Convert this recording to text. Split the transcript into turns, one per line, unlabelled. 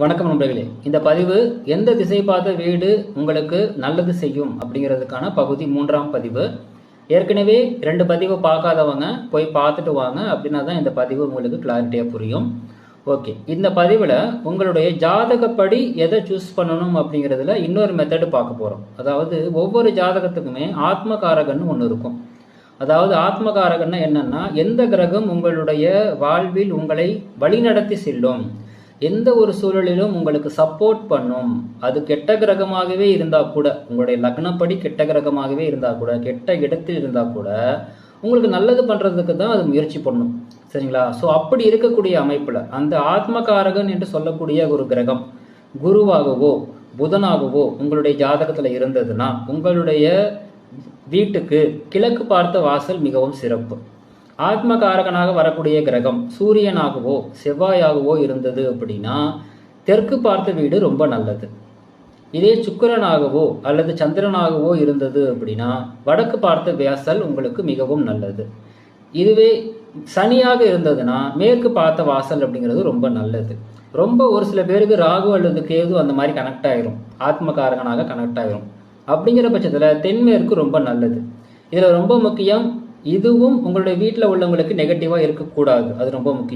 வணக்கம் நண்பர்களே. இந்த பதிவு எந்த திசை பார்த்த வீடு உங்களுக்கு நல்லது செய்யும் அப்படிங்கிறதுக்கான பகுதி மூன்றாம் பதிவு. ஏற்கனவே ரெண்டு பதிவு பார்க்காதவங்க போய் பார்த்துட்டு வாங்க அப்படின்னா தான் இந்த பதிவு உங்களுக்கு கிளாரிட்டியாக புரியும். ஓகே இந்த பதிவில் உங்களுடைய ஜாதகப்படி எதை சூஸ் பண்ணணும் அப்படிங்கிறதுல இன்னொரு மெத்தடு பார்க்க போகிறோம் அதாவது ஒவ்வொரு ஜாதகத்துக்குமே ஆத்மகாரகன்னு ஒன்று இருக்கும். அதாவது ஆத்மகாரகன்னா என்னன்னா எந்த கிரகம் உங்களுடைய வாழ்வில் உங்களை வழிநடத்தி செல்லும். எந்த ஒரு சூழலிலும் உங்களுக்கு சப்போர்ட் பண்ணும். அது கெட்ட கிரகமாகவே இருந்தால் கூட உங்களுடைய லக்னப்படி கெட்ட கிரகமாகவே இருந்தால் கூட கெட்ட இடத்தில் இருந்தால் கூட உங்களுக்கு நல்லது பண்ணுறதுக்கு தான் அது முயற்சி பண்ணும். சரிங்களா? ஸோ அப்படி இருக்கக்கூடிய அமைப்பில் அந்த ஆத்மகாரகன் என்று சொல்லக்கூடிய ஒரு கிரகம் குருவாகவோ புதனாகவோ உங்களுடைய ஜாதகத்தில் இருந்ததுன்னா உங்களுடைய வீட்டுக்கு கிழக்கு பார்த்த வாசல் மிகவும் சிறப்பு. ஆத்மகாரகனாக வரக்கூடிய கிரகம் சூரியனாகவோ செவ்வாயாகவோ இருந்தது அப்படின்னா தெற்கு பார்த்த வீடு ரொம்ப நல்லது. இதே சுக்கிரனாகவோ அல்லது சந்திரனாகவோ இருந்தது அப்படின்னா வடக்கு பார்த்த வாசல் உங்களுக்கு மிகவும் நல்லது. இதுவே சனியாக இருந்ததுன்னா மேற்கு பார்த்த வாசல் அப்படிங்கிறது ரொம்ப நல்லது. ரொம்ப ஒரு சில பேருக்கு ராகு அல்லது கேது அந்த மாதிரி கனெக்ட் ஆயிரும். ஆத்மகாரகனாக கனெக்ட் ஆயிரும். அப்படிங்கிற பட்சத்தில் தென்மேற்கு ரொம்ப நல்லது. இதில் ரொம்ப முக்கியம் இதுவும் உங்களுடைய வீட்டில் உள்ளவங்களுக்கு நெகட்டிவாக இருக்கக்கூடாது. அது ரொம்ப முக்கியம்.